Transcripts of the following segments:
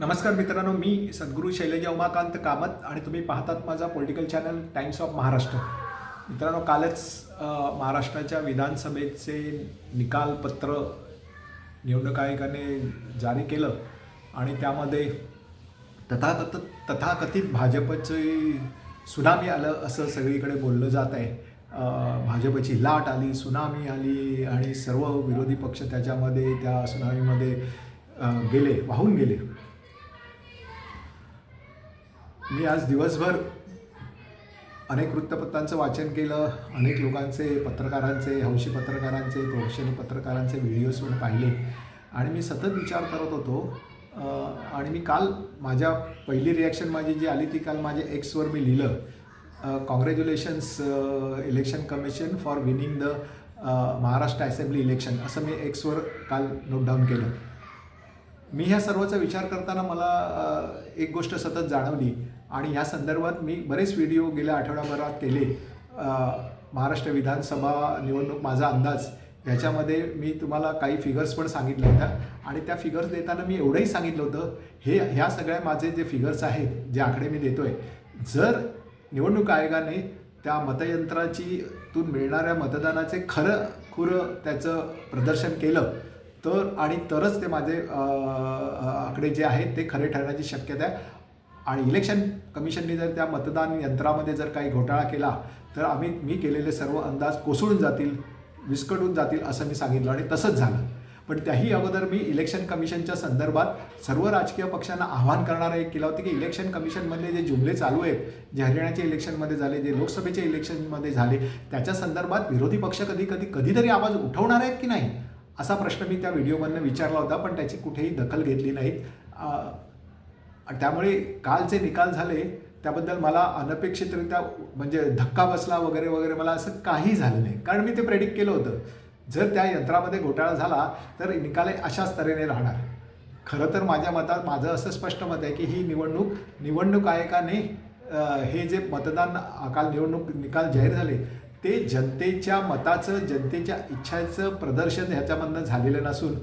नमस्कार मित्रांनो मी सद्गुरू शैलजा उमाकांत कामत आणि तुम्ही पाहतात माझा political channel Times of Maharashtra मित्रांनो कालच महाराष्ट्राच्या विधानसभेचे निकालपत्र निवडणूक आयोगाने जारी केलं आणि त्यामध्ये तथाकथ तथाकथित भाजपचं सुनामी आलं असं सगळीकडे बोललं जात आहे. भाजपची लाट आली सुनामी आली आणि सर्व विरोधी पक्ष त्याच्यामध्ये त्या सुनामीमध्ये गेले वाहून गेले. मी आज दिवसभर अनेक वृत्तपत्रांचं वाचन केलं अनेक लोकांचे पत्रकारांचे हौशी पत्रकारांचे प्रोफेशनल पत्रकारांचे व्हिडिओज पण पाहिले. आणि मी सतत विचार करत होतो आणि मी काल माझ्या पहिली रिॲक्शन माझी जी आली ती काल माझ्या एक्सवर मी लिहिलं. Congratulations election commission for winning the Maharashtra assembly election असं मी एक्सवर काल नोट डाऊन केलं. मी ह्या सर्वाचा विचार करताना मला एक गोष्ट सतत जाणवली. आणि ह्या संदर्भात मी बरेच व्हिडिओ गेल्या आठवड्याभरात केले. महाराष्ट्र विधानसभा निवडणूक माझा अंदाज. ह्याच्यामध्ये मी तुम्हाला काही फिगर्स पण सांगितल्या होत्या. आणि त्या फिगर्स देताना मी एवढंही सांगितलं होतं हे ह्या सगळ्या माझे जे फिगर्स आहेत जे आकडे मी देतोय जर निवडणूक आयोगाने त्या मतयंत्राची तून मिळणाऱ्या मतदानाचे खरं खुरं त्याचं प्रदर्शन केलं तर आणि तरच ते माझे आकडे जे आहेत ते खरे ठरण्याची शक्यता आहे. आणि इलेक्शन कमिशनने जर त्या मतदान यंत्रामध्ये जर काही घोटाळा केला तर आम्ही मी केलेले सर्व अंदाज कोसळून जातील विस्कटून जातील असं मी सांगितलं आणि तसंच झालं. पण त्याही अगोदर मी इलेक्शन कमिशनच्या संदर्भात सर्व राजकीय पक्षांना आव्हान करणारं एक केला होतं की इलेक्शन कमिशनमधले जे जुमले चालू आहेत जे हरियाणाच्या इलेक्शनमध्ये झाले जे लोकसभेच्या इलेक्शनमध्ये झाले त्याच्या संदर्भात विरोधी पक्ष कधी कधी कधीतरी आवाज उठवणार आहेत की नाही? असा प्रश्न मी त्या व्हिडिओमधनं विचारला होता पण त्याची कुठेही दखल घेतली नाहीत. आणि त्यामुळे काल जे निकाल झाले त्याबद्दल मला अनपेक्षितरित्या म्हणजे धक्का बसला वगैरे वगैरे मला असं काही झालं नाही. कारण मी ते प्रेडिक्ट केलं होतं. जर त्या यंत्रामध्ये घोटाळा झाला तर निकाल अशाच तऱ्हेने राहणार. खरं तर माझ्या मतात माझं असं स्पष्ट मत आहे की ही निवडणूक निवडणूक आयोगाने हे जे मतदान काल निवडणूक निकाल जाहीर झाले ते जनतेच्या मताचं जनतेच्या इच्छाचं प्रदर्शन ह्याच्यामधनं झालेलं नसून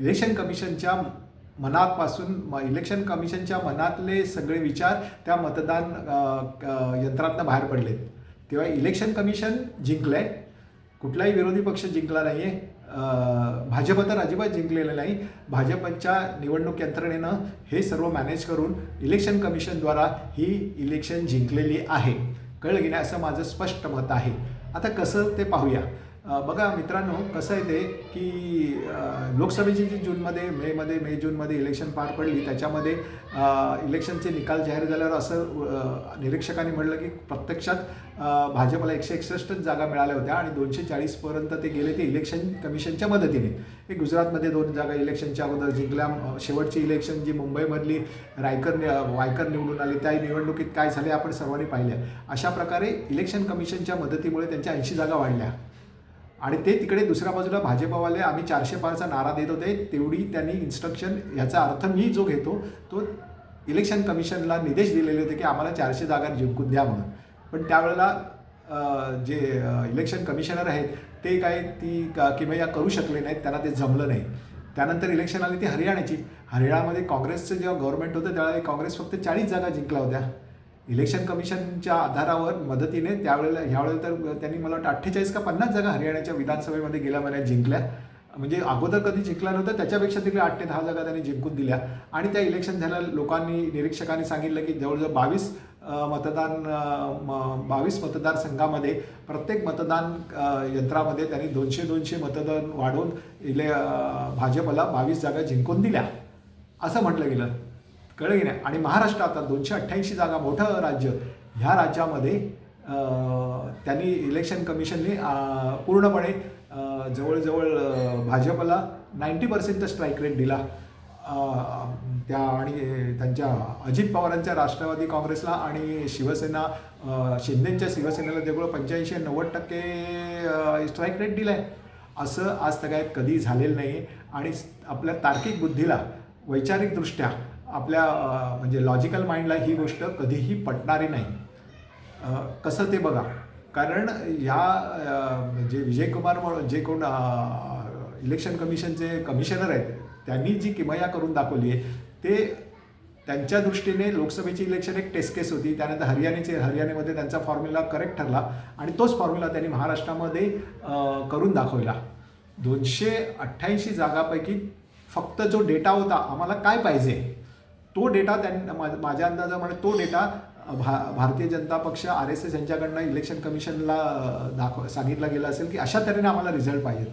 इलेक्शन कमिशनच्या मनापासून म- इलेक्शन कमिशनच्या मनातले सगळे विचार त्या मतदान यंत्रातनं बाहेर पडले तेव्हा इलेक्शन कमिशन जिंकलंय. कुठलाही विरोधी पक्ष जिंकला नाही आहे भाजप तर अजिबात जिंकलेलं नाही. भाजपच्या निवडणूक यंत्रणेनं हे सर्व मॅनेज करून इलेक्शन कमिशनद्वारा ही इलेक्शन जिंकलेली आहे. कळलं की नाही? असं माझं स्पष्ट मत आहे. आता कसं ते पाहूया. बघा मित्रांनो कसं आहे ते की लोकसभेची जी जूनमध्ये मेमध्ये मे जूनमध्ये इलेक्शन पार पडली त्याच्यामध्ये इलेक्शनचे निकाल जाहीर झाल्यावर असं निरीक्षकांनी म्हटलं की प्रत्यक्षात भाजपला एकशे एकसष्टच जागा मिळाल्या होत्या आणि दोनशे चाळीसपर्यंत ते गेले ते इलेक्शन कमिशनच्या मदतीने. हे गुजरातमध्ये दोन जागा इलेक्शनच्या अगोदर जिंकल्या. शेवटची इलेक्शन जी मुंबईमधली रायकर वायकर निवडून आली त्या निवडणुकीत काय झाले आपण सर्वांनी पाहिल्या. अशा प्रकारे इलेक्शन कमिशनच्या मदतीमुळे त्यांच्या ऐंशी जागा वाढल्या. आणि ते तिकडे दुसऱ्या बाजूला भाजपवाले आम्ही चारशे पारचा नारा देत होते तेवढी त्यांनी इन्स्ट्रक्शन याचा अर्थ मी जो घेतो तो इलेक्शन कमिशनला निर्देश दिलेले होते की आम्हाला चारशे जागा जिंकून द्या म्हणून. पण त्यावेळेला जे इलेक्शन कमिशनर आहेत ते काय ती क- किमया करू शकले नाहीत त्यांना ते जमलं नाही. त्यानंतर इलेक्शन आली ती हरियाणाची. हरियाणामध्ये काँग्रेसचं जेव्हा गव्हर्नमेंट होतं त्यावेळेला काँग्रेस फक्त चाळीस जागा जिंकल्या होत्या. इलेक्शन कमिशनच्या आधारावर मदतीने त्यावेळेला ह्यावेळेला तर त्यांनी मला वाटतं अठ्ठेचाळीस का पन्नास जागा हरियाणाच्या विधानसभेमध्ये गेल्या महिन्यात जिंकल्या. म्हणजे अगोदर कधी जिंकला नव्हतं त्याच्यापेक्षा तिकडे आठ ते दहा जागा त्यांनी जिंकून दिल्या. आणि त्या इलेक्शन झाल्या लोकांनी निरीक्षकांनी सांगितलं की जवळजवळ बावीस मतदान म- बावीस मतदारसंघामध्ये प्रत्येक मतदान यंत्रामध्ये त्यांनी दोनशे दोनशे मतदान वाढवून इले भाजपला बावीस जागा जिंकून दिल्या. असं म्हटलं गेलं. कळलं की नाही? आणि महाराष्ट्र आता दोनशे अठ्ठ्याऐंशी जागा मोठं राज्य. ह्या राज्यामध्ये त्यांनी इलेक्शन कमिशनने पूर्णपणे जवळजवळ भाजपला नाईंटी पर्सेंट स्ट्राईक रेट दिला. त्या आणि त्यांच्या अजित पवारांच्या राष्ट्रवादी काँग्रेसला आणि शिवसेना शिंदेच्या शिवसेनेला जवळ पंच्याऐंशी नव्वद टक्के स्ट्राईक रेट दिला आहे असं आज तगायत कधी झालेलं नाही आणि आपल्या तार्किक बुद्धीला वैचारिकदृष्ट्या आपल्या म्हणजे लॉजिकल माइंडला ही गोष्ट कधीही पटणारी नाही. कसं ते बघा. कारण ह्या जे विजयकुमार म्हणून जे कोण इलेक्शन कमिशनचे कमिशनर आहेत त्यांनी जी किमया करून दाखवली आहे ते त्यांच्या दृष्टीने लोकसभेची इलेक्शन एक टेस्ट केस होती. त्यानंतर हरियाणाचे हरियाणामध्ये त्यांचा फॉर्म्युला करेक्ट ठरला आणि तोच फॉर्म्युला त्यांनी महाराष्ट्रामध्ये करून दाखवला. दोनशे अठ्ठ्याऐंशी जागापैकी फक्त जो डेटा होता आम्हाला काय पाहिजे? तो डेटा त्यांनी माझ्या अंदाजाप्रमाणे तो डेटा भा भारतीय जनता पक्ष आर एस एस यांच्याकडनं इलेक्शन कमिशनला दाखव सांगितलं गेलं असेल की अशा तऱ्हेने आम्हाला रिझल्ट पाहिजेत.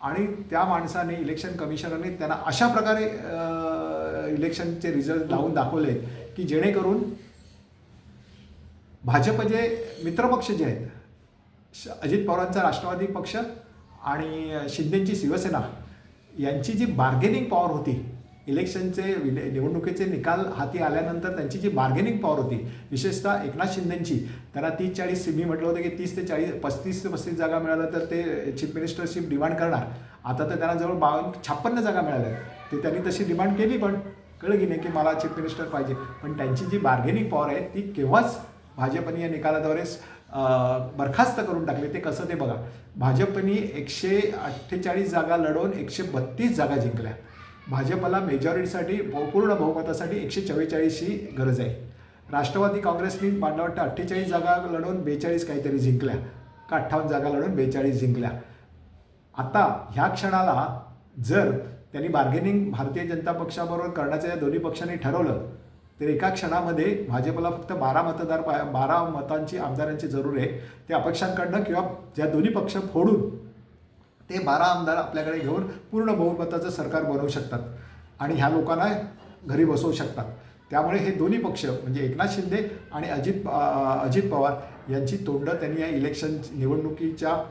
आणि त्या माणसाने इलेक्शन कमिशनरने त्यांना अशा प्रकारे इलेक्शनचे रिझल्ट लावून दाखवले की जेणेकरून भाजप जे मित्रपक्ष जे आहेत श- अजित पवारांचा राष्ट्रवादी पक्ष आणि शिंदेची शिवसेना यांची जी बार्गेनिंग पॉवर होती इलेक्शनचे विले- निवडणुकीचे निकाल हाती आल्यानंतर त्यांची जी बार्गेनिंग पॉवर होती विशेषतः एकनाथ शिंदेची त्यांना तीस चाळीस मी म्हटलं होतं की तीस ते चाळीस पस्तीस ते पस्तीस जागा मिळाल्या तर ते चीफ मिनिस्टरशिप डिमांड करणार. आता तर त्यांना जवळ बावन्न छप्पन्न जागा मिळाल्या. ते त्यांनी तशी डिमांड केली पण कळलं की नाही की मला चीफ मिनिस्टर पाहिजे. पण त्यांची जी बार्गेनिंग पॉवर आहे ती केव्हाच भाजपने या निकालाद्वारे बरखास्त करून टाकले. ते कसं ते बघा. भाजपनी एकशे अठ्ठेचाळीस जागा लढवून एकशे बत्तीस जागा जिंकल्या. भाजपला मेजॉरिटीसाठी पूर्ण बहुमतासाठी एकशे चव्वेचाळीसची गरज आहे. राष्ट्रवादी काँग्रेसनी मला वाटतं अठ्ठेचाळीस जागा लढवून बेचाळीस काहीतरी जिंकल्या. का अठ्ठावन्न जागा लढवून बेचाळीस जिंकल्या. आता ह्या क्षणाला जर त्यांनी बार्गेनिंग भारतीय जनता पक्षाबरोबर करण्याचं या दोन्ही पक्षांनी ठरवलं तर एका क्षणामध्ये भाजपला फक्त बारा मतदार बारा मतांची आमदारांची जरूर आहे. ते अपक्षांकडनं किंवा ज्या दोन्ही पक्ष फोडून ते बारा आमदार आपल्याकडे घेऊन पूर्ण बहुमताचं सरकार बनवू शकतात. आणि ह्या लोकांना घरी बसवू शकतात. त्यामुळे हे दोन्ही पक्ष म्हणजे एकनाथ शिंदे आणि अजित अजित पवार यांची तोंडं त्यांनी या इलेक्शन निवडणुकीच्या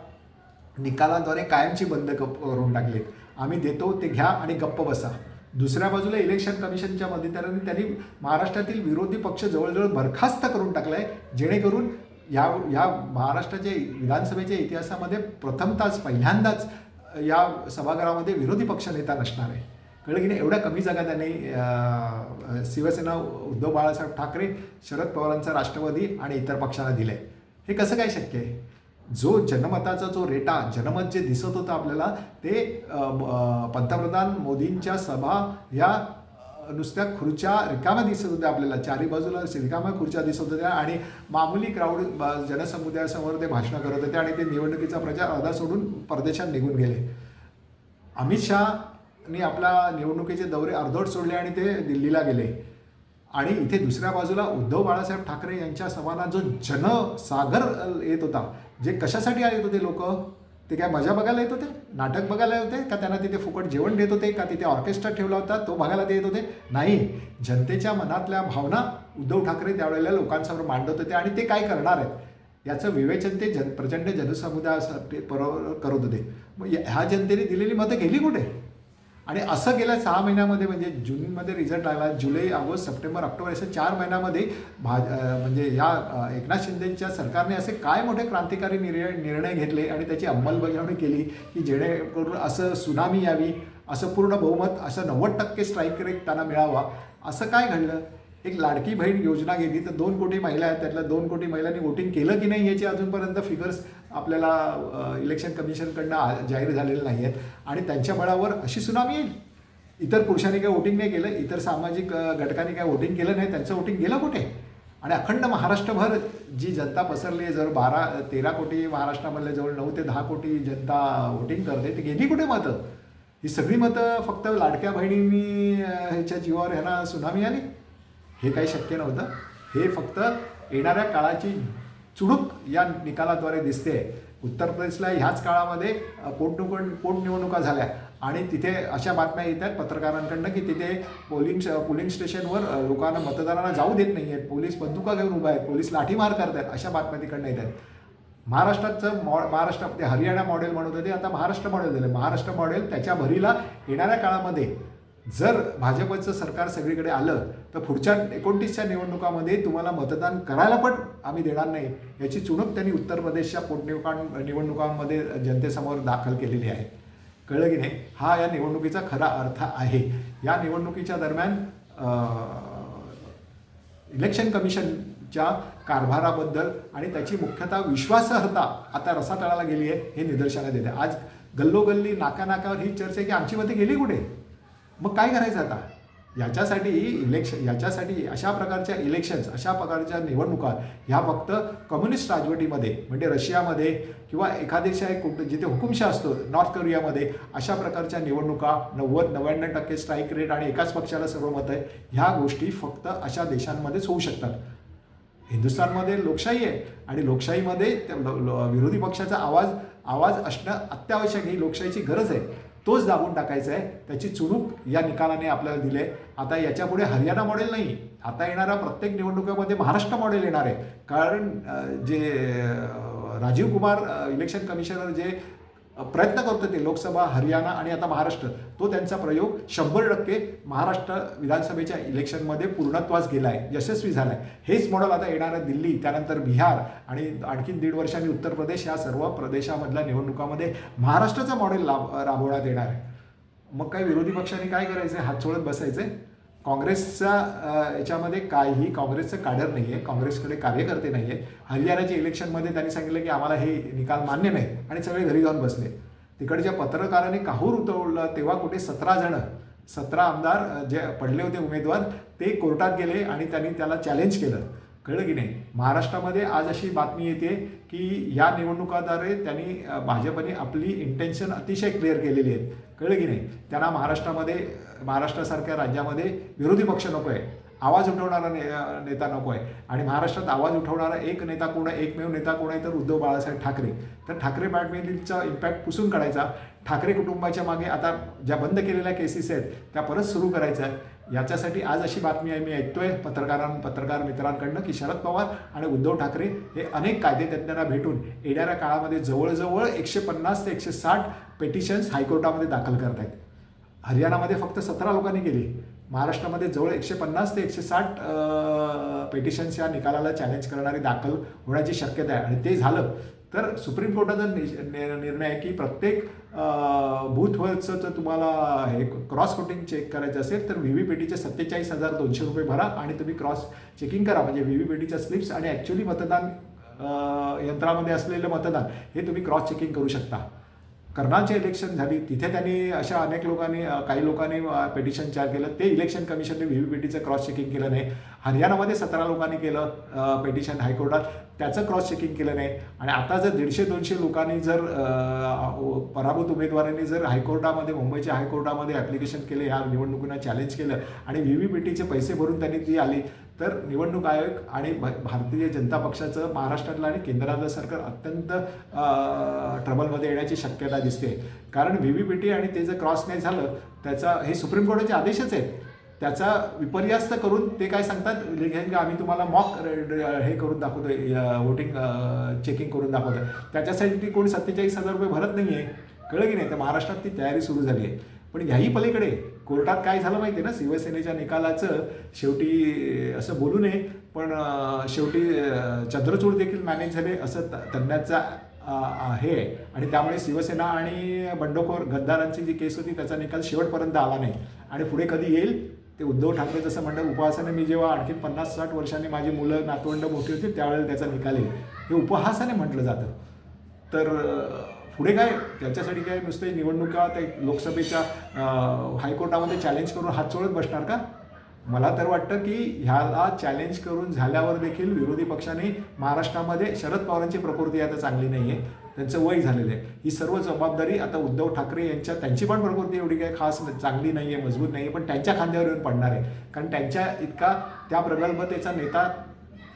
निकालाद्वारे कायमची बंद क- करून टाकलीत. आम्ही देतो ते घ्या आणि गप्प बसा. दुसऱ्या बाजूला इलेक्शन कमिशनच्या मदतीने त्यांनी महाराष्ट्रातील विरोधी पक्ष जवळजवळ बरखास्त करून टाकला आहे जेणेकरून या या महाराष्ट्राच्या विधानसभेच्या इतिहासामध्ये प्रथमताच पहिल्यांदाच या सभागृहामध्ये विरोधी पक्ष नेता नसणार आहे. कळलं की नाही? एवढ्या कमी जागा त्यांनी शिवसेना उद्धव बाळासाहेब ठाकरे शरद पवारांचा राष्ट्रवादी आणि इतर पक्षांना दिले हे कसं काय शक्य आहे? जो जनमताचा जो रेटा जनमत जे दिसत होतं आपल्याला ते पंतप्रधान मोदींच्या सभा या नुसत्या खुर्च्या रिकाम्या दिसत होत्या आपल्याला. चारी बाजूला रिकाम्या खुर्च्या दिसत होत्या आणि मामूली क्राऊड जनसमुदायासमोर ते भाषणं करत होते आणि ते निवडणुकीचा प्रचार अर्धा सोडून परदेशात निघून गेले. अमित शहानी आपल्या निवडणुकीचे दौरे अर्धवट सोडले आणि ते दिल्लीला गेले. आणि इथे दुसऱ्या बाजूला उद्धव बाळासाहेब ठाकरे यांच्या समानात जो जनसागर येत होता जे कशासाठी आले होते लोक? ते काय मजा बघायला येत होते? नाटक बघायला येत होते? का त्यांना तिथे फुकट जेवण देत होते? का तिथे ऑर्केस्ट्रा ठेवला होता? तो बघायला देत येत होते? नाही. जनतेच्या मनातल्या भावना उद्धव ठाकरे त्यावेळेला लोकांसमोर मांडत होते आणि ते काय करणार आहेत? याचं विवेचन ते जन प्रचंड जनसमुदायासाठी बरोबर करत होते. मग ह्या जनतेने दिलेली मतं गेली कुठे? आणि असं गेल्या सहा महिन्यामध्ये म्हणजे जूनमध्ये रिझल्ट लागला. जुलै ऑगस्ट सप्टेंबर ऑक्टोबर अशा चार महिन्यामध्ये भाज म्हणजे या एकनाथ शिंदेच्या सरकारने असे काय मोठे क्रांतिकारी निर्णय निर्णय घेतले आणि त्याची अंमलबजावणी केली की जेणेकरून असं सुनामी यावी असं पूर्ण बहुमत असं नव्वद टक्के स्ट्राईक रेट त्यांना मिळावा असं काय घडलं? एक लाडकी बहीण योजना घेतली. तर दोन कोटी महिला आहेत. त्यातल्या दोन कोटी महिलांनी वोटिंग केलं की नाही याची अजूनपर्यंत फिगर्स आपल्याला इलेक्शन कमिशनकडनं जाहीर झालेले नाही आहेत आणि त्यांच्या बळावर अशी सुनामी येईल. इतर पुरुषांनी काही वोटिंग नाही केलं इतर सामाजिक घटकांनी काही वोटिंग केलं नाही त्यांचं वोटिंग गेलं कुठे? आणि अखंड महाराष्ट्रभर जी जनता पसरली आहे जवळ बारा तेरा कोटी महाराष्ट्रामधले जवळ नऊ ते दहा कोटी जनता वोटिंग करते ती गेली कुठे मतं? ही सगळी मतं फक्त लाडक्या बहिणींनी ह्याच्या जीवावर ह्यांना सुनामी आली? हे काही शक्य नव्हतं. हे फक्त येणाऱ्या काळाची चुडूक या निकालाद्वारे दिसते. उत्तर प्रदेशला ह्याच काळामध्ये अ, पोटनिवड पोटनिवडणुका झाल्या? आणि तिथे अशा बातम्या येत आहेत पत्रकारांकडनं की तिथे पोलिंग पोलिंग स्टेशनवर लोकांना मतदारांना जाऊ देत नाही आहेत पोलीस बंदुका घेऊन उभा आहेत. पोलीस लाठीमार करत आहेत अशा बातम्या तिकडनं येत आहेत महाराष्ट्राचं मॉ महाराष्ट्र ते हरियाणा मॉडेल म्हणत होते आता महाराष्ट्र मॉडेल झालं. महाराष्ट्र मॉडेल त्याच्या भरीला येणाऱ्या काळामध्ये जर भाजपचं सरकार सगळीकडे आलं तर पुढच्या एकोणतीसच्या निवडणुकामध्ये तुम्हाला मतदान करायला पण आम्ही देणार नाही. याची चुणूक त्यांनी उत्तर प्रदेशच्या पोटनिवडणुकां निवडणुकांमध्ये जनतेसमोर दाखल केलेली आहे. कळलं की नाही? हा या निवडणुकीचा खरा अर्थ आहे. या निवडणुकीच्या दरम्यान इलेक्शन कमिशनच्या कारभाराबद्दल आणि त्याची मुख्यतः विश्वासार्हता आता रसातळाला गेली आहे हे निदर्शनात येते आज गल्लोगल्ली नाका नाकावर ही चर्चा आहे की आमची मते गेली कुठे? मग काय करायचं आता? याच्यासाठी इलेक्शन याच्यासाठी अशा प्रकारच्या इलेक्शन्स अशा प्रकारच्या निवडणुका ह्या फक्त कम्युनिस्ट राजवटीमध्ये म्हणजे रशियामध्ये किंवा एखादेशा एक कुठं जिथे हुकुमशाह असतो नॉर्थ कोरियामध्ये अशा प्रकारच्या निवडणुका नव्वद नव्याण्णव टक्के स्ट्राईक रेट आणि एकाच पक्षाला सर्व मत आहे ह्या गोष्टी फक्त अशा देशांमध्येच होऊ शकतात. हिंदुस्थानमध्ये लोकशाही आहे आणि लोकशाहीमध्ये त्या विरोधी पक्षाचा आवाज आवाज असणं अत्यावश्यक ही लोकशाहीची गरज आहे. तोच दाबून टाकायचा आहे. त्याची चुणूक या निकालाने आपल्याला दिले आता याच्यापुढे हरियाणा मॉडेल नाही. आता येणाऱ्या प्रत्येक निवडणुकीमध्ये महाराष्ट्र मॉडेल येणार आहे. कारण जे राजीव कुमार इलेक्शन कमिशनर जे प्रयत्न करतो ते लोकसभा हरियाणा आणि आता महाराष्ट्र तो त्यांचा प्रयोग शंभर टक्के महाराष्ट्र विधानसभेच्या इलेक्शनमध्ये पूर्णत्वास गेला आहे यशस्वी झाला आहे हेच मॉडेल आता येणारं दिल्ली त्यानंतर बिहार आणि आणखीन दीड वर्षांनी उत्तर प्रदेश या सर्व प्रदेशामधल्या निवडणुकामध्ये महाराष्ट्राचं मॉडेल लाभ राबवण्यात येणार आहे. मग काय विरोधी पक्षांनी काय करायचं हात सोडत बसायचे काँग्रेसचा याच्यामध्ये काही काँग्रेसचं काडर नाही आहे काँग्रेसकडे कार्यकर्ते नाही आहे हरियाणाच्या इलेक्शनमध्ये त्यांनी सांगितलं की आम्हाला हे निकाल मान्य नाही आणि सगळे घरी जाऊन बसले. तिकडच्या पत्रकारांनी काहूर उतरवलं तेव्हा कुठे सतरा जणं सतरा आमदार जे पडले होते उमेदवार ते कोर्टात गेले आणि त्यांनी त्याला चॅलेंज केलं. कळलं की नाही? महाराष्ट्रामध्ये आज अशी बातमी येते की या निवडणुकाद्वारे त्यांनी भाजपने आपली इंटेन्शन अतिशय क्लिअर केलेली आहेत. कळलं की नाही? त्यांना महाराष्ट्रामध्ये महाराष्ट्रासारख्या राज्यामध्ये विरोधी पक्ष नको आहे आवाज उठवणारा ने नेता नको आहे आणि महाराष्ट्रात आवाज उठवणारा एक नेता कोण आहे? एकमेव नेता कोण आहे? तर उद्धव बाळासाहेब ठाकरे. तर ठाकरे बॅडमिंटनचा इम्पॅक्ट पुसून काढायचा. ठाकरे कुटुंबाच्या मागे आता ज्या बंद केलेल्या केसेस आहेत त्या परत सुरू करायच्या याच्यासाठी आज अशी बातमी आहे मी ऐकतोय पत्रकारां पत्रकार मित्रांकडनं की शरद पवार आणि उद्धव ठाकरे हे अनेक कायदेतज्ञांना भेटून येणाऱ्या काळामध्ये जवळजवळ एकशे पन्नास ते एकशे साठ पेटिशन्स हायकोर्टामध्ये दाखल करत आहेत. हरियाणामध्ये फक्त सतरा लोकांनी केली. महाराष्ट्रामध्ये जवळ एकशे पन्नास ते एकशे साठ पेटिशन्स या निकालाला चॅलेंज करणारी दाखल होण्याची शक्यता आहे. आणि ते झालं तर सुप्रीम कोर्टाचा नि- निर्णय आहे की प्रत्येक बूथवरचं जर तुम्हाला हे क्रॉस वोटिंग चेक करायचं असेल तर व्ही व्ही पेटीचे सत्तेचाळीस हजार दोनशे रुपये भरा आणि तुम्ही क्रॉस चेकिंग करा. म्हणजे व्ही व्ही पेटीच्या स्लिप्स आणि ॲक्च्युली मतदान यंत्रामध्ये असलेलं मतदान हे तुम्ही क्रॉस चेकिंग करू शकता. कर्नालचे इलेक्शन झाली तिथे त्यांनी अशा अनेक लोकांनी काही लोकांनी पेटिशन चार केलं. ते इलेक्शन कमिशनने व्ही व्ही पेटीचं क्रॉस चेकिंग केलं नाही. हरियाणामध्ये सतरा लोकांनी केलं पेटिशन हायकोर्टात. त्याचं क्रॉस चेकिंग केलं नाही. आणि आता जर दीडशे दोनशे लोकांनी जर पराभूत उमेदवारांनी जर हायकोर्टामध्ये मुंबईच्या हायकोर्टामध्ये ॲप्लिकेशन केले ह्या निवडणुकींना चॅलेंज केलं आणि व्ही व्ही पेटीचे पैसे भरून त्यांनी ती आली तर निवडणूक आयोग आणि भ- भारतीय जनता पक्षाचं महाराष्ट्रातलं आणि केंद्रातलं सरकार अत्यंत ट्रबलमध्ये येण्याची शक्यता दिसते. कारण व्ही व्ही पी टी आणि ते जर क्रॉस नाही झालं त्याचा हे सुप्रीम कोर्टाचे आदेशच आहेत. त्याचा विपर्यास्त करून ते काय सांगतात? का आम्ही तुम्हाला मॉक हे करून दाखवतो वोटिंग चेकिंग करून दाखवतो त्याच्यासाठी ती कोणी सत्तेचाळीस हजार रुपये भरत नाही आहे कळलं की नाही? तर महाराष्ट्रात ती तयारी सुरू झाली आहे. पण ह्याही पलीकडे कोर्टात काय झालं माहिती आहे ना? शिवसेनेच्या निकालाचं शेवटी असं बोलू नये पण शेवटी चंद्रचूड देखील मॅनेज झाले असं त- आहे. आणि त्यामुळे शिवसेना आणि बंडखोर गद्दारांची जी केस होती त्याचा निकाल शेवटपर्यंत आला नाही. आणि पुढे कधी येईल ते उद्धव ठाकरे जसं म्हणलं उपहासाने मी जेव्हा आणखी पन्नास साठ वर्षांनी माझी मुलं नातवंड मोठी होती त्यावेळेला त्याचा निकाल येईल. हे उपहासाने म्हटलं जातं. तर पुढे काय? त्याच्यासाठी काय नुसते निवडणुका ते लोकसभेच्या हायकोर्टामध्ये चॅलेंज करून हात चोळत बसणार का? मला तर वाटतं की ह्याला चॅलेंज करून झाल्यावर देखील विरोधी पक्षाने महाराष्ट्रामध्ये शरद पवारांची प्रकृती आता चांगली नाही आहे त्यांचं वय झालेलं आहे. ही सर्व जबाबदारी आता उद्धव ठाकरे यांच्या त्यांची पण प्रकृती एवढी काही खास चांगली नाही आहे मजबूत नाही आहे पण त्यांच्या खांद्यावर येऊन पडणार आहे. कारण त्यांच्या इतका त्या प्रगल्भतेचा नेता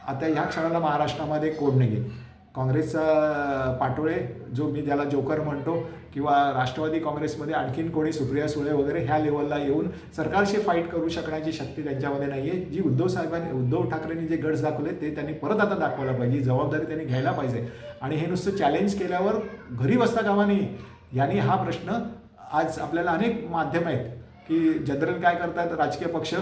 आता ह्या क्षणाला महाराष्ट्रामध्ये कोण नाही आहे काँग्रेसचा पाटोळे जो मी त्याला जोकर म्हणतो किंवा राष्ट्रवादी काँग्रेसमध्ये आणखीन कोणी सुप्रिया सुळे वगैरे ह्या लेवलला येऊन सरकारशी फाईट करू शकण्याची शक्ती त्यांच्यामध्ये नाही आहे जी उद्धव साहेबांनी उद्धव ठाकरेंनी जे गट्स दाखवले ते त्यांनी परत आता दाखवायला पाहिजे जबाबदारी त्यांनी घ्यायला पाहिजे. आणि हे नुसतं चॅलेंज केल्यावर घरी बसता कामा नाही यांनी हा प्रश्न आज आपल्याला अनेक माध्यम आहेत. की जनरल काय करतात राजकीय पक्ष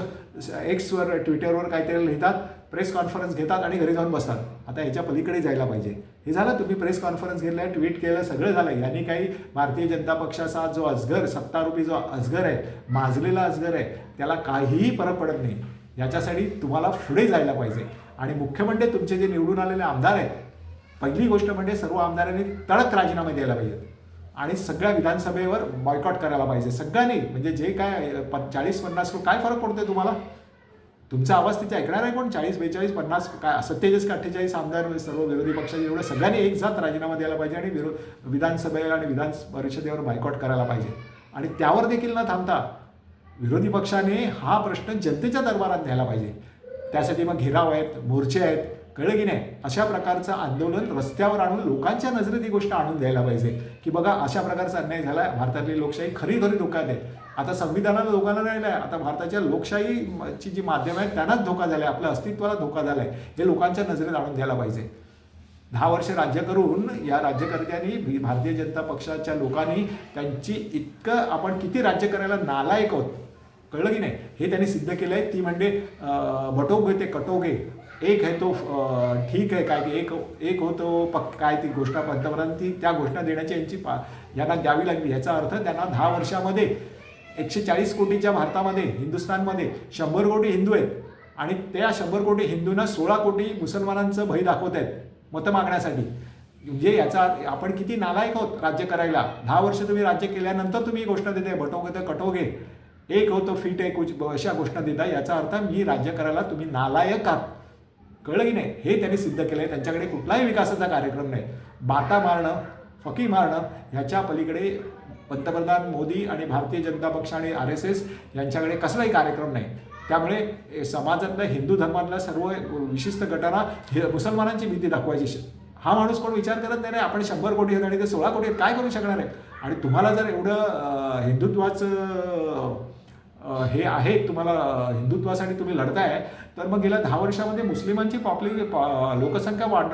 एक्सवर ट्विटरवर काहीतरी लिहितात प्रेस कॉन्फरन्स घेतात आणि घरी जाऊन बसतात. आता ह्याच्या पलीकडे जायला पाहिजे. हे झालं तुम्ही प्रेस कॉन्फरन्स घेतला ट्विट केलं सगळं झालं. यांनी काही भारतीय जनता पक्षाचा जो अजगर सत्तारूपी जो अजगर आहे माजलेला अजगर आहे त्याला काहीही फरक पडत नाही. याच्यासाठी तुम्हाला पुढे जायला पाहिजे. आणि मुख्य म्हणजे तुमचे जे निवडून आलेले आमदार आहेत पहिली गोष्ट म्हणजे सर्व आमदारांनी तडक राजीनामे द्यायला पाहिजेत. आणि सगळ्या विधानसभेवर बॉयकॉट करायला पाहिजे. सगळ्यांनी म्हणजे जे काय प- चाळीस पन्नास काय फरक पडतोय तुम्हाला? तुमचा आवाज तिथे ऐकणार आहे कोण? चाळीस बेचाळीस पन्नास काय सत्तेचाळीस का अठ्ठेचाळीस आमदार सर्व विरोधी पक्षाचे एवढे सगळ्यांनी एक जात राजीनामा द्यायला पाहिजे आणि विरो विधानसभेला आणि विधान परिषदेवर बायकॉट करायला पाहिजे. आणि त्यावर देखील न थांबता विरोधी पक्षाने हा प्रश्न जनतेच्या दरबारात न्यायला पाहिजे. त्यासाठी मग घेराव आहेत मोर्चे आहेत कळलं की नाही अशा प्रकारचं आंदोलन रस्त्यावर आणून लोकांच्या नजरेत ही गोष्ट आणून द्यायला पाहिजे. की बघा अशा प्रकारचा अन्याय झाला भारतातली लोकशाही खरी खरी धोक्यात आहे. आता संविधानाला धोकाला राहिला आहे आता भारताच्या लोकशाहीची जी माध्यमं आहेत त्यांनाच धोका झाला आहे आपल्या अस्तित्वाला धोका झाला आहे हे लोकांच्या नजरेत आणून द्यायला पाहिजे. दहा वर्ष राज्य करून या राज्यकर्त्यांनी भारतीय जनता पक्षाच्या लोकांनी त्यांची इतकं आपण किती राज्य करायला नालायक आहोत. कळलं की नाही? हे त्यांनी सिद्ध केलं आहे ती म्हणजे भटोगे ते कटोगे. एक आहे तो ठीक आहे काय की एक एक होतो पक् काय ती घोषणा पंतप्रधान ती त्या घोषणा देण्याची यांची पा यांना द्यावी लागली. याचा अर्थ त्यांना दहा वर्षामध्ये एकशे चाळीस कोटीच्या भारतामध्ये हिंदुस्थानमध्ये शंभर कोटी हिंदू आहेत आणि त्या शंभर कोटी हिंदूंना सोळा कोटी मुसलमानांचं भय दाखवत आहेत मतं मागण्यासाठी. म्हणजे याचा अर्थ- आपण किती नालायक आहोत राज्य करायला. दहा वर्ष तुम्ही राज्य केल्यानंतर तुम्ही घोषणा देते बटोगे तर कटोगे. एक होतो फिट आहे कुछ अशा घोषणा देता याचा अर्थ मी राज्य करायला तुम्ही नालायक आहात. कळलं की नाही? हे त्यांनी सिद्ध केलं आहे त्यांच्याकडे कुठलाही विकासाचा कार्यक्रम नाही. बाता मारणं फकी मारणं ह्याच्या पलीकडे पंतप्रधान मोदी आणि भारतीय जनता पक्ष आणि आर एस एस यांच्याकडे कसलाही कार्यक्रम नाही. त्यामुळे ए, समाजातल्या हिंदू धर्मातल्या सर्व विशिष्ट गटांना हे मुसलमानांची भीती दाखवायची हा माणूस कोण विचार करत नाही आपण शंभर कोटी आहेत आणि ते सोळा कोटी आहेत. काय करू शकणार आहे आणि तुम्हाला जर एवढं हिंदुत्वाचं हे आहे तुम्हाला हिंदुत्वासाठी तुम्ही लढताय. तर मग गेल्या दहा वर्षामध्ये मुस्लिमांची पॉप्युले पॉ- लोकसंख्या वाढ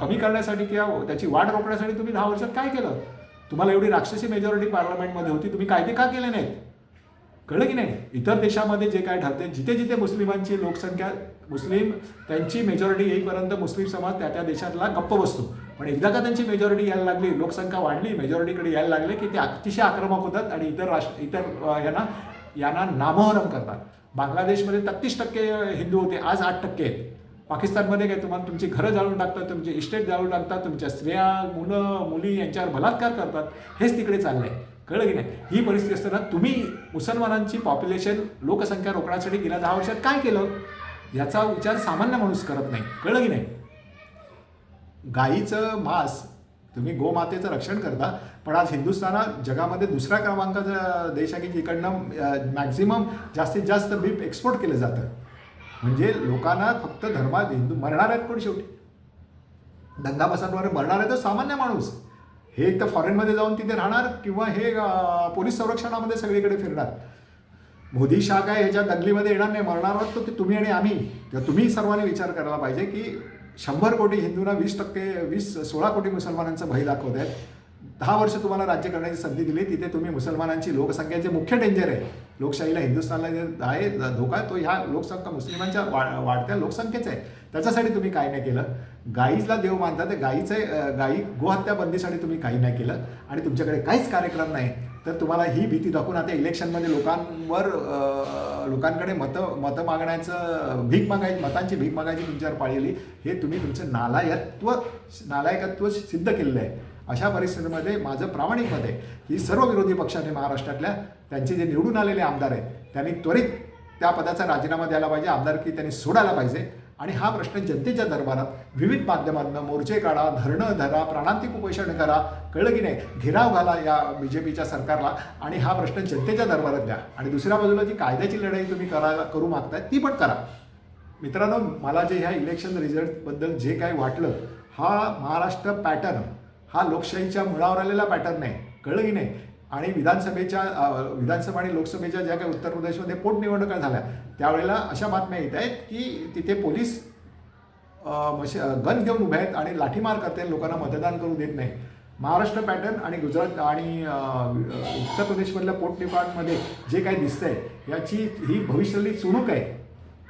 कमी करण्यासाठी किंवा त्याची वाढ रोखण्यासाठी तुम्ही दहा वर्षात काय केलं? तुम्हाला एवढी राक्षसी मेजॉरिटी पार्लमेंटमध्ये होती तुम्ही कायदे का केले नाहीत? कळलं की नाही? इतर देशामध्ये जे काय ठरते जिथे जिथे मुस्लिमांची लोकसंख्या मुस्लिम त्यांची मेजॉरिटी येईपर्यंत मुस्लिम समाज त्या त्या देशातला गप्प बसतो. पण एकदा का त्यांची मेजॉरिटी यायला लागली लोकसंख्या वाढली मेजॉरिटीकडे यायला लागले की ते अतिशय आक्रमक होतात आणि इतर राष्ट्र इतर यांना यांना नामोहरम करतात. बांगलादेशमध्ये तत्तीस टक्के हिंदू होते आज आठ टक्के आहेत. पाकिस्तानमध्ये काय तुम्हाला तुमची घरं जाळून टाकतात तुमचे इस्टेट जाळून टाकतात तुमच्या स्त्रिया मुलं मुली यांच्यावर बलात्कार करतात हेच तिकडे चाललंय. कळलं की नाही? ही परिस्थिती असताना तुम्ही मुसलमानांची पॉप्युलेशन लोकसंख्या रोखण्यासाठी गेल्या दहा वर्षात काय केलं? याचा विचार सामान्य माणूस करत नाही. कळलं की नाही? गाईचं मांस तुम्ही गोमातेचं रक्षण करता पण आज हिंदुस्थानात जगामध्ये दुसऱ्या क्रमांकाचा देश आहे की जिकडनं मॅक्झिमम जास्तीत जास्त बीफ एक्सपोर्ट केलं जातं. म्हणजे लोकांना फक्त धर्मात हिंदू मरणार आहेत कोण शेवटी? दंगा बसांवर मरणार आहे तर सामान्य माणूस. हे एक तर फॉरेनमध्ये जाऊन तिथे राहणार किंवा हे पोलीस संरक्षणामध्ये सगळीकडे फिरणार. मोदी शाह काय ह्याच्या दंगलीमध्ये येणार नाही मरणार आहोत तर तुम्ही आणि आम्ही. तुम्ही सर्वांनी विचार करायला पाहिजे की शंभर कोटी हिंदूंना वीस टक्के वीस सोळा कोटी मुसलमानांचं भय दाखवत आहेत. दहा वर्ष तुम्हाला राज्य करण्याची संधी दिली तिथे तुम्ही मुसलमानांची लोकसंख्येचे मुख्य डेंजर आहे लोकशाहीला हिंदुस्थानला जे आहे धोका तो ह्या लोकसंख्या मुस्लिमांच्या वा वाढत्या लोकसंख्येचा आहे. त्याच्यासाठी तुम्ही काही नाही केलं. गाईला देव मानता ते गाईचे गाई गोहत्या बंदीसाठी तुम्ही काही नाही केलं. आणि तुमच्याकडे काहीच कार्यक्रम नाही. तर तुम्हाला ही भीती दाखवून आता इलेक्शनमध्ये लोकांवर लोकांकडे मतं मतं मागण्याचं भीक मागायची मतांची भीक मागायची तुमच्यावर पाळली हे तुम्ही तुमचं नालायकत्व नालायकत्व सिद्ध केलेलं आहे. अशा परिस्थितीमध्ये माझं प्रामाणिक मत आहे की सर्व विरोधी पक्षाने महाराष्ट्रातल्या त्यांचे जे निवडून आलेले आमदार आहेत त्यांनी त्वरित त्या पदाचा राजीनामा द्यायला पाहिजे आमदारकी त्यांनी सोडायला पाहिजे. आणि हा प्रश्न जनतेच्या दरबारात विविध माध्यमांना मोर्चे काढा धरणं धरा प्राणांतिक उपोषण करा कळलं की नाही घेराव घाला या बी जे पीच्या सरकारला आणि हा प्रश्न जनतेच्या दरबारात द्या. आणि दुसऱ्या बाजूला जी कायद्याची लढाई तुम्ही करायला करू मागताय ती पण करा. मित्रांनो मला जे ह्या इलेक्शन रिझल्टबद्दल जे काही वाटलं हा महाराष्ट्र पॅटर्न हा लोकशाहीच्या मुळावर आलेला पॅटर्न आहे कळलं की नाही आणि विधानसभेच्या विधानसभा आणि लोकसभेच्या ज्या काही उत्तर प्रदेशमध्ये पोटनिवडणुका झाल्या त्यावेळेला अशा बातम्या येत आहेत की तिथे पोलीस गन घेऊन उभे आहेत आणि लाठीमार करते लोकांना मतदान करू देत नाही. महाराष्ट्र पॅटर्न आणि गुजरात आणि उत्तर प्रदेशमधल्या पोटनिवडणुकांमध्ये जे काही दिसतंय याची ही भविष्यातली चुणूक आहे.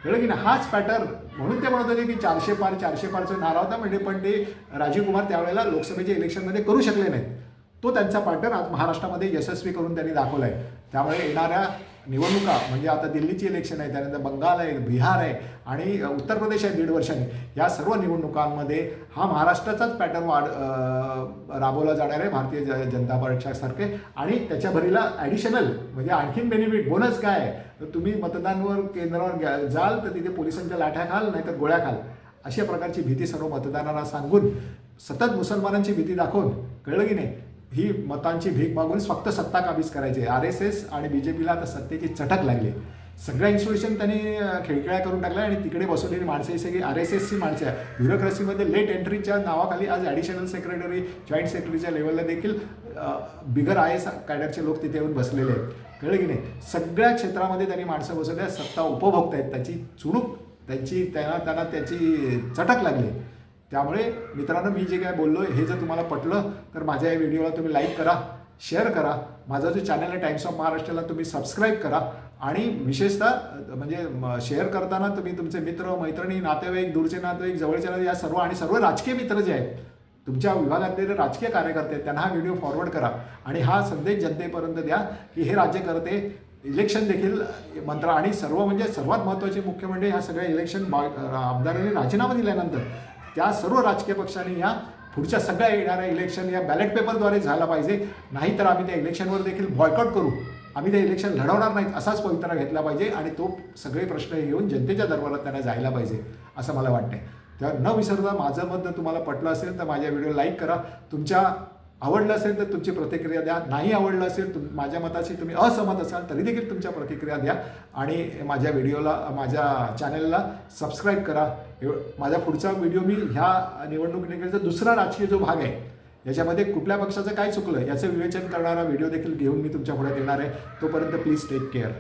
कळलं की ना हाच पॅटर्न म्हणून ते म्हणत होते की चारशे पार चारशे पारचा नारा होता म्हणजे पण ते राजीव कुमार त्यावेळेला लोकसभेच्या इलेक्शनमध्ये करू शकले नाहीत. तो त्यांचा पॅटर्न आज महाराष्ट्रामध्ये यशस्वी करून त्यांनी दाखवला आहे त्यामुळे येणाऱ्या निवडणुका म्हणजे आता दिल्लीची इलेक्शन आहे त्यानंतर बंगाल आहे बिहार आहे आणि उत्तर प्रदेश आहे दीड वर्षांनी. या सर्व निवडणुकांमध्ये हा महाराष्ट्राचाच पॅटर्न वाढ राबवला जाणार आहे भारतीय ज- जनता पक्षासारखे. आणि त्याच्या भरीला ॲडिशनल म्हणजे आणखीन बेनिफिट बोनस काय आहे? तर तुम्ही मतदानवर केंद्रावर जाल तर तिथे पोलिसांच्या लाठ्या खाल नाहीतर गोळ्या खाल. अशा प्रकारची भीती सर्व मतदारांना सांगून सतत मुसलमानांची भीती दाखवून कळलं की नाही? ही मतांची भीक मागून फक्त सत्ता काबीज करायची आर एस एस आणि बी जे पीला आता सत्तेची चटक लागली सगळ्या इन्स्टिट्यूशन त्यांनी खेळखेळ्या करून टाकल्या आणि तिकडे बसवलेली माणसं ही सगळी आर एस एसची माणसं आहे ब्युरोक्रेसीमध्ये लेट एंट्रीच्या नावाखाली आज ॲडिशनल सेक्रेटरी जॉईंट सेक्रेटरीच्या लेवलला देखील बिगर आय एस कॅडरचे लोक तिथे येऊन बसलेले आहेत. कळलं की नाही? सगळ्या क्षेत्रामध्ये त्यांनी माणसं बसवल्या सत्ता उपभोगत आहेत त्याची चुणूक त्यांची त्यांना त्यांना त्याची चटक लागली त्यामुळे मित्रांनो मी जे काय बोललो हे जर तुम्हाला पटलं तर माझ्या या व्हिडिओला तुम्ही लाईक करा शेअर करा. माझा जो चॅनल आहे टाइम्स ऑफ महाराष्ट्राला तुम्ही सबस्क्राईब करा. आणि विशेषतः म्हणजे शेअर करताना तुम्ही तुमचे मित्र मैत्रिणी नातेवाईक दूरचे नातेवाईक जवळचे नाते या सर्व आणि सर्व राजकीय मित्र जे आहेत तुमच्या विभागातले जे राजकीय कार्यकर्ते आहेत त्यांना हा व्हिडिओ फॉरवर्ड करा. आणि हा संदेश जनतेपर्यंत द्या की हे राज्यकर्ते इलेक्शन देखील मंत्र आणि सर्व म्हणजे सर्वात महत्त्वाचे मुख्य म्हणजे ह्या सगळ्या इलेक्शन बा आमदारांनी राजीनामा दिल्यानंतर त्या सर्व राजकीय पक्षांनी या पुढच्या सगळ्या येणाऱ्या इलेक्शन या बॅलेट पेपरद्वारे झाला पाहिजे. नाहीतर आम्ही त्या इलेक्शनवर देखील बॉयकॉट करू. आम्ही ते इलेक्शन लढवणार नाहीत असाच पवित्रा घेतला पाहिजे आणि तो सगळे प्रश्न घेऊन जनतेच्या दरबारात त्यांना जायला पाहिजे असं मला वाटतंय. तर न विसरता माझं मत जर तुम्हाला पटलं असेल तर माझ्या व्हिडिओ लाईक करा. तुमच्या आवडलं असेल तर तुमची प्रतिक्रिया द्या. नाही आवडलं असेल तुम माझ्या मताशी तुम्ही असहमत असाल तरी देखील तुमच्या प्रतिक्रिया द्या. आणि माझ्या व्हिडिओला माझ्या चॅनलला सबस्क्राईब करा. माझा पुढचा व्हिडिओ मी ह्या निवडणुकीचा दुसरा राजकीय जो भाग आहे याच्यामध्ये कुठल्या पक्षाचं काय चुकलं याचं विवेचन करणारा व्हिडिओ देखील घेऊन मी तुमच्यापुढे येणार आहे. तोपर्यंत प्लीज टेक केअर